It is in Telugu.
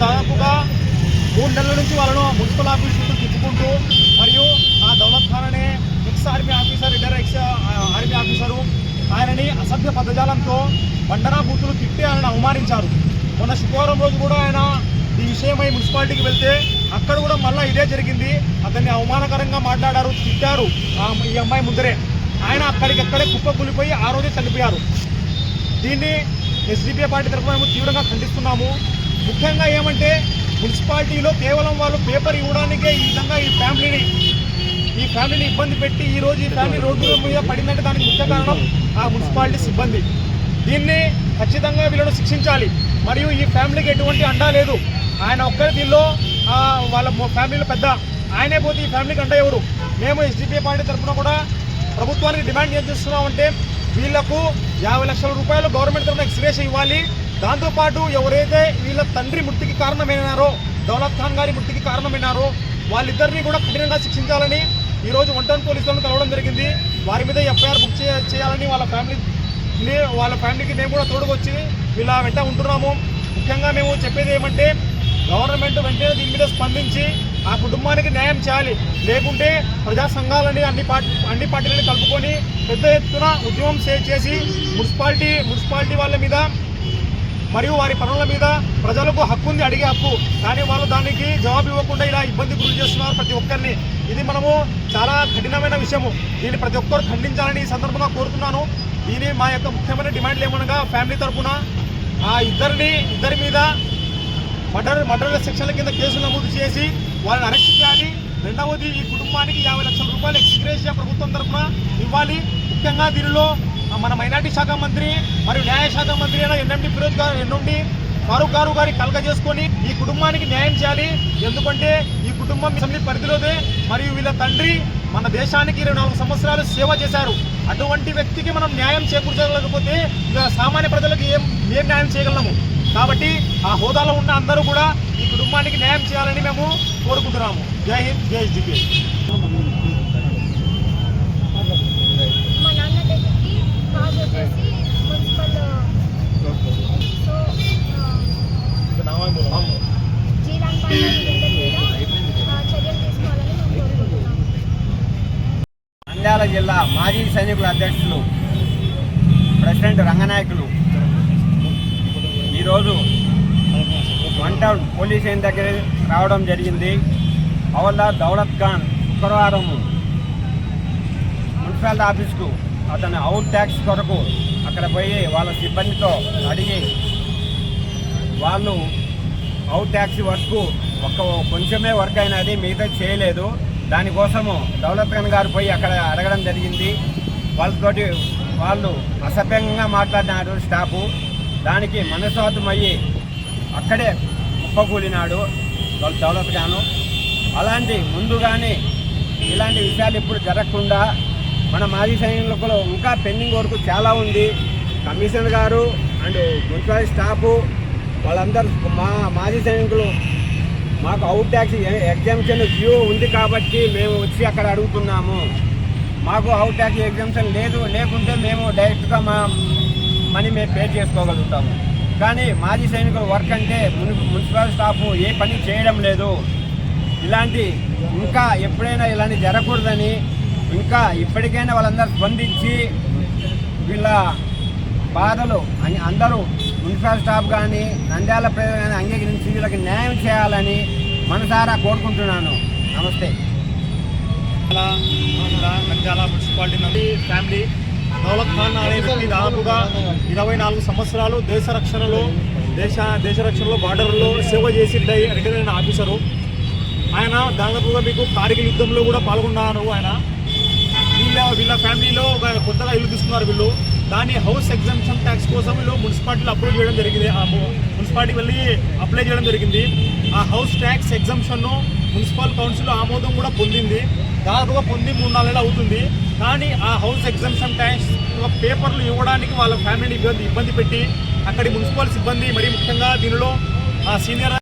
దాదాపుగా మూడు నెలల నుంచి వాళ్ళను మున్సిపల్ ఆఫీస్ చుట్టూ తిప్పుకుంటూ మరియు ఆ దౌలత్ ఖాన్ అనే ex army officer retire ex army officer ఆయనని అసభ్య పదజాలంతో బండరా బూతులు తిట్టి ఆయన అవమానించారు. మొన్న శుక్రవారం రోజు కూడా ఆయన ఈ విషయమై మున్సిపాలిటీకి వెళ్తే అక్కడ కూడా మళ్ళీ ఇదే జరిగింది. అతన్ని అవమానకరంగా మాట్లాడారు తిట్టారు ఆ ఈ అమ్మాయి ముందరే. ఆయన అక్కడికక్కడే కుప్ప కూలిపోయి ఆ రోజే చనిపోయారు. దీన్ని ఎస్డిపిఐ పార్టీ తరఫున మేము తీవ్రంగా ఖండిస్తున్నాము. ముఖ్యంగా ఏమంటే మున్సిపాలిటీలో కేవలం వాళ్ళు పేపర్ ఇవ్వడానికే ఈ విధంగా ఈ ఫ్యామిలీని ఈ ఫ్యామిలీని ఇబ్బంది పెట్టి ఈ రోజు ఈ ఫ్యామిలీ రోడ్డు మీద పడిందంటే దానికి ముఖ్య కారణం ఆ మున్సిపాలిటీ సిబ్బంది. దీన్ని ఖచ్చితంగా వీళ్ళను శిక్షించాలి. మరియు ఈ ఫ్యామిలీకి ఎటువంటి అండా లేదు. ఆయన ఒక్కరి దీనిలో వాళ్ళ ఫ్యామిలీలో పెద్ద. ఆయనే పోతే ఈ ఫ్యామిలీకి అండ ఎవరు? మేము ఎస్డిపిఐ పార్టీ తరఫున కూడా ప్రభుత్వానికి డిమాండ్ ఏం చేస్తున్నామంటే వీళ్ళకు యాభై లక్షల రూపాయలు గవర్నమెంట్ తరఫున ఎక్స్గ్రేషన్ ఇవ్వాలి. దాంతోపాటు ఎవరైతే వీళ్ళ తండ్రి మృతికి కారణమైనారో దౌలత్ ఖాన్ గారి మృతికి కారణమైనారో వాళ్ళిద్దరినీ కూడా కఠినంగా శిక్షించాలని ఈరోజు వంటన్ పోలీసులను కలవడం జరిగింది. వారి మీద ఎఫ్ఐఆర్ బుక్ చే- చేయాలని వాళ్ళ ఫ్యామిలీ వాళ్ళ ఫ్యామిలీకి మేము కూడా తోడుకొచ్చి వీళ్ళ వెంట ఉంటున్నాము. ముఖ్యంగా మేము చెప్పేది ఏమంటే గవర్నమెంట్ వెంటనే దీని మీద స్పందించి ఆ కుటుంబానికి న్యాయం చేయాలి. లేకుంటే ప్రజా సంఘాలని అన్ని పార్టీ అన్ని పార్టీలను కలుపుకొని పెద్ద ఎత్తున ఉద్యమం చే- చేసి మున్సిపాలిటీ మున్సిపాలిటీ వాళ్ళ మీద మరియు వారి పనుల మీద ప్రజలకు హక్కు ఉంది అడిగే హక్కు. కానీ వాళ్ళు దానికి జవాబు ఇవ్వకుండా ఇలా ఇబ్బంది గురి చేస్తున్నారు ప్రతి ఒక్కరిని. ఇది మనము చాలా కఠినమైన విషయము. దీన్ని ప్రతి ఒక్కరు ఖండించాలని ఈ సందర్భంగా కోరుతున్నాను. దీని మా యొక్క ముఖ్యమైన డిమాండ్లు ఏమనగా ఫ్యామిలీ తరఫున ఆ ఇద్దరిని ఇద్దరి మీద మర్డర్ మర్డర్ సెక్షన్ల కింద కేసు నమోదు చేసి వాళ్ళని అరెస్ట్ చేయాలి. రెండవది ఈ కుటుంబానికి యాభై లక్షల రూపాయలు ఎక్స్గ్రేషియా ప్రభుత్వం తరఫున ఇవ్వాలి. ముఖ్యంగా దీనిలో మన మైనార్టీ శాఖ మంత్రి మరియు న్యాయశాఖ మంత్రి అయిన ఎన్ఎండి ఫిరోజ్ గారు ఎన్నుండి ఫారూక్ గారు గారి కలగజేసుకొని ఈ కుటుంబానికి న్యాయం చేయాలి. ఎందుకంటే ఈ కుటుంబం అసెంబ్లీ పరిధిలోదే. మరియు వీళ్ళ తండ్రి మన దేశానికి ఇరవై నాలుగు సంవత్సరాలు సేవ చేశారు. అటువంటి వ్యక్తికి మనం న్యాయం చేకూర్చలేకపోతే సామాన్య ప్రజలకు ఏం ఏం న్యాయం చేయగలము? కాబట్టి ఆ హోదాలో ఉన్న అందరూ కూడా ఈ కుటుంబానికి న్యాయం చేయాలని మేము కోరుకుంటున్నాము. జై హింద్ జై జిపి నంద్యాల జిల్లా మాజీ సైనికుల అధ్యక్షులు ప్రెసిడెంట్ రంగనాయకులు ఈరోజు వన్ టౌన్ పోలీస్ స్టేషన్ దగ్గర రావడం జరిగింది. అవల్లా దౌలత్ ఖాన్ శుక్రవారం మున్సిపాలిటీ ఆఫీస్కు అతను అవుట్ ట్యాక్స్ కొరకు అక్కడ పోయి వాళ్ళ సిబ్బందితో అడిగి వాళ్ళు అవుట్ ట్యాక్సీ వర్క్ ఒక్క కొంచెమే వర్క్ అయినది మిగతా చేయలేదు. దానికోసము దౌలత్ ఖాన్ గారు పోయి అక్కడ అడగడం జరిగింది. వాళ్ళతోటి వాళ్ళు అసభ్యంగా మాట్లాడినారు స్టాఫ్. దానికి మనస్వాతం అయ్యి అక్కడే కుప్పకూలినాడు వాళ్ళు దౌలత్ అలాంటి ముందుగానే ఇలాంటి విషయాలు ఇప్పుడు జరగకుండా మన మాజీ సైనికులు ఇంకా పెండింగ్ వర్క్ చాలా ఉంది. కమిషనర్ గారు అండ్ మున్సిపాలిటీ స్టాఫ్ వాళ్ళందరూ మా మాజీ సైనికులు మాకు అవుట్ ట్యాక్స్ ఎగ్జామ్షన్ డ్యూ ఉంది కాబట్టి మేము వచ్చి అక్కడ అడుగుతున్నాము. మాకు అవుట్ ట్యాక్స్ ఎగ్జామ్షన్ లేదు లేకుంటే మేము డైరెక్ట్గా మా మనీ మేము పే చేసుకోగలుగుతాము. కానీ మాజీ సైనికుల వర్క్ అంటే మున్ మున్సిపల్ స్టాఫ్ ఏ పని చేయడం లేదు. ఇలాంటి ఇంకా ఎప్పుడైనా ఇలాంటి జరగకూడదని ఇంకా ఇప్పటికైనా వాళ్ళందరూ స్పందించి వీళ్ళ బాధలు అని అందరూ మున్సిపల్ స్టాఫ్ కానీ నంద్యాల ప్రజలు కానీ అంగీకరించి వీళ్ళకి న్యాయం చేయాలని మనసారా కోరుకుంటున్నాను. నమస్తే. నంద్యాల మున్సిపాలిటీ ఫ్యామిలీ దౌలత్ ఖాన్ అనే వ్యక్తి దాదాపుగా ఇరవై నాలుగు సంవత్సరాలు దేశ రక్షణలో దేశ దేశ రక్షణలో బార్డర్లో సేవ చేసి రిటైర్ అయిన ఆఫీసరు. ఆయన దాదాపుగా మీకు కార్గిల్ యుద్ధంలో కూడా పాల్గొన్నారు ఆయన. వీళ్ళ వీళ్ళ ఫ్యామిలీలో ఒక కొత్తగా ఇల్లు తీసుకున్నారు వీళ్ళు. దాన్ని హౌస్ ఎగ్జామ్షన్ ట్యాక్స్ కోసం వీళ్ళు మున్సిపాలిటీలో అప్లై చేయడం జరిగింది. ఆ మున్సిపాలిటీకి వెళ్ళి అప్లై చేయడం జరిగింది. ఆ హౌస్ ట్యాక్స్ ఎగ్జామ్షన్ను మున్సిపల్ కౌన్సిల్ ఆమోదం కూడా పొందింది. దాదాపుగా పొంది మూడు నాలుగు అవుతుంది కానీ ఆ హౌస్ ఎగ్జామ్షన్ ట్యాక్స్ పేపర్లు ఇవ్వడానికి వాళ్ళ ఫ్యామిలీని ఇబ్బంది ఇబ్బంది పెట్టి అక్కడి మున్సిపల్ సిబ్బంది మరి ముఖ్యంగా దీనిలో ఆ సీనియర్